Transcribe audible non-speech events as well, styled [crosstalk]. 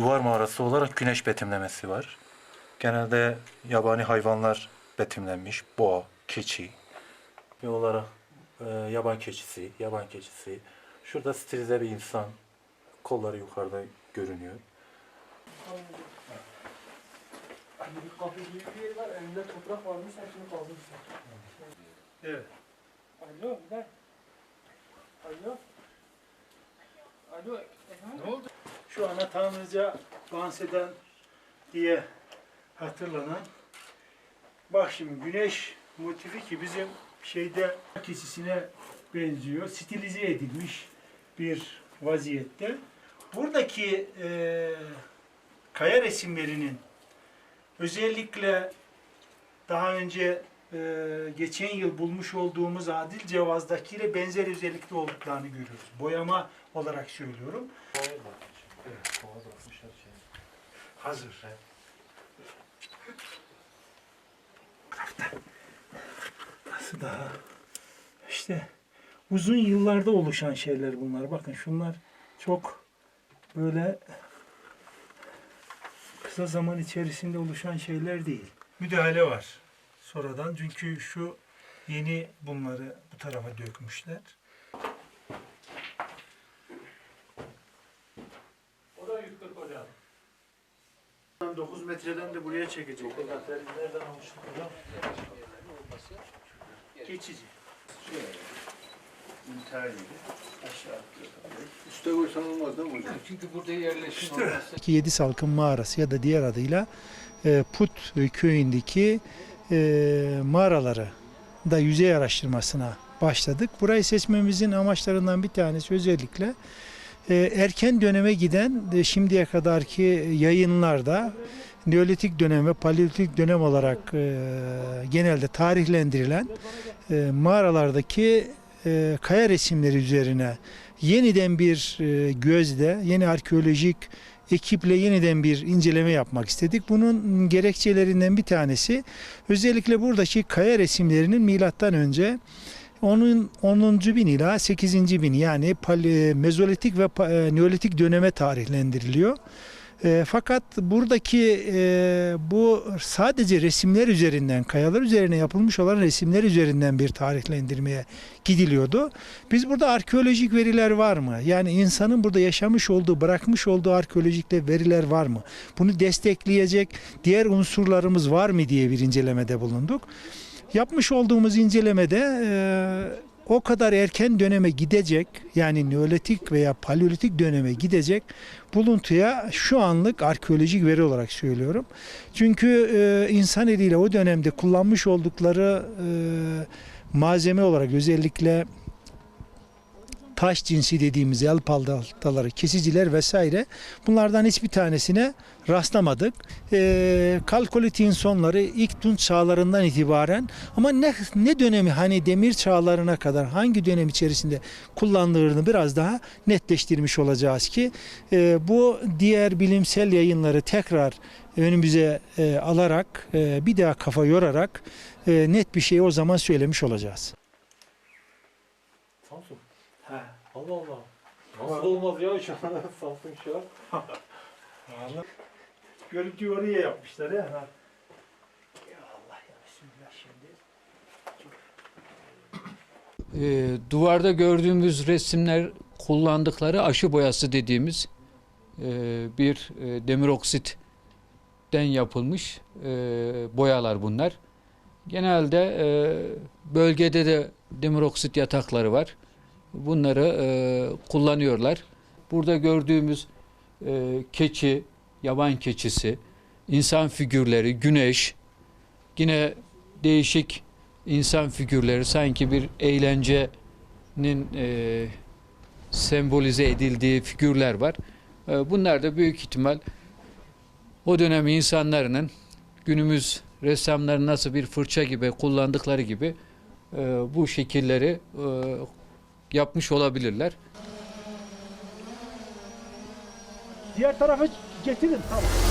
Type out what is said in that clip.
duvar mağarası olarak güneş betimlemesi var. Genelde yabani hayvanlar betimlenmiş. Boğa, keçi ve olarak e, yaban keçisi, yaban keçisi. Şurada stilize bir insan. Kolları yukarıda görünüyor. Hani bir kapı gibi bir yer var, önünde toprak varmış, hepsini kaldırmışlar. Evet. Alo, gel. Alo. Alo, efendim? Ne oldu? Şu ana Tanrıca dans diye hatırlanan bak şimdi güneş motifi ki bizim şeyde kesisine benziyor. Stilize edilmiş bir vaziyette. Buradaki eee, kaya resimlerinin özellikle daha önce eee, geçen yıl bulmuş olduğumuz Adil Cevaz'dakiyle benzer özellikte olduklarını görüyoruz. Boyama olarak söylüyorum. Hazır. Nasıl daha? İşte uzun yıllarda oluşan şeyler bunlar. Bakın şunlar çok böyle kısa zaman içerisinde oluşan şeyler değil. Müdahale var. Sonradan çünkü şu yeni bunları bu tarafa dökmüşler. O da 140 hocam. 9 metreden de buraya çekecek. Nereden almıştık hocam? Geçici. İntihar gibi. Aşağı Üste koysan olmaz değil mi hocam? Çünkü burada yerleşim olması Ki Yedi Salkım Mağarası ya da diğer adıyla e, Put köyündeki e, mağaraları da yüzey araştırmasına başladık. Burayı seçmemizin amaçlarından bir tanesi özellikle e, erken döneme giden e, şimdiye kadarki yayınlarda Neolitik dönem ve Paleolitik dönem olarak e, genelde tarihlendirilen e, mağaralardaki e, kaya resimleri üzerine yeniden bir e, gözle, yeni arkeolojik ekiple yeniden bir inceleme yapmak istedik. Bunun gerekçelerinden bir tanesi özellikle buradaki kaya resimlerinin milattan önce onun 10. bin ila 8. bin yani mezolitik ve e, neolitik döneme tarihlendiriliyor. E, fakat buradaki e, bu sadece resimler üzerinden, kayalar üzerine yapılmış olan resimler üzerinden bir tarihlendirmeye gidiliyordu. Biz burada arkeolojik veriler var mı? Yani insanın burada yaşamış olduğu, bırakmış olduğu arkeolojik de veriler var mı? Bunu destekleyecek diğer unsurlarımız var mı diye bir incelemede bulunduk. Yapmış olduğumuz incelemede e, o kadar erken döneme gidecek yani Neolitik veya Paleolitik döneme gidecek buluntuya şu anlık arkeolojik veri olarak söylüyorum. Çünkü e, insan eliyle o dönemde kullanmış oldukları e, malzeme olarak özellikle taş cinsi dediğimiz el paldaları, kesiciler vesaire bunlardan hiçbir tanesine rastlamadık. E, Kalkolitik'in sonları ilk Tunç çağlarından itibaren ama ne, ne dönemi hani demir çağlarına kadar hangi dönem içerisinde kullandığını biraz daha netleştirmiş olacağız ki e, bu diğer bilimsel yayınları tekrar önümüze e, alarak e, bir daha kafa yorarak e, net bir şey o zaman söylemiş olacağız. Allah Allah. Nasıl olmaz ya [laughs] şu an Samsun şu an. Vallahi Görüntüyü oraya yapmışlar ya. Ha. Ya Allah ya Bismillah şimdi. e, duvarda gördüğümüz resimler kullandıkları aşı boyası dediğimiz e, bir e, demir oksitten yapılmış e, boyalar bunlar. Genelde e, bölgede de demir oksit yatakları var. Bunları e, kullanıyorlar. Burada gördüğümüz e, keçi, yaban keçisi, insan figürleri, güneş, yine değişik insan figürleri sanki bir eğlencenin e, sembolize edildiği figürler var. E, bunlar da büyük ihtimal o dönem insanların günümüz ressamların nasıl bir fırça gibi kullandıkları gibi e, bu şekilleri e, yapmış olabilirler. Diğer tarafa getirin. Tamam.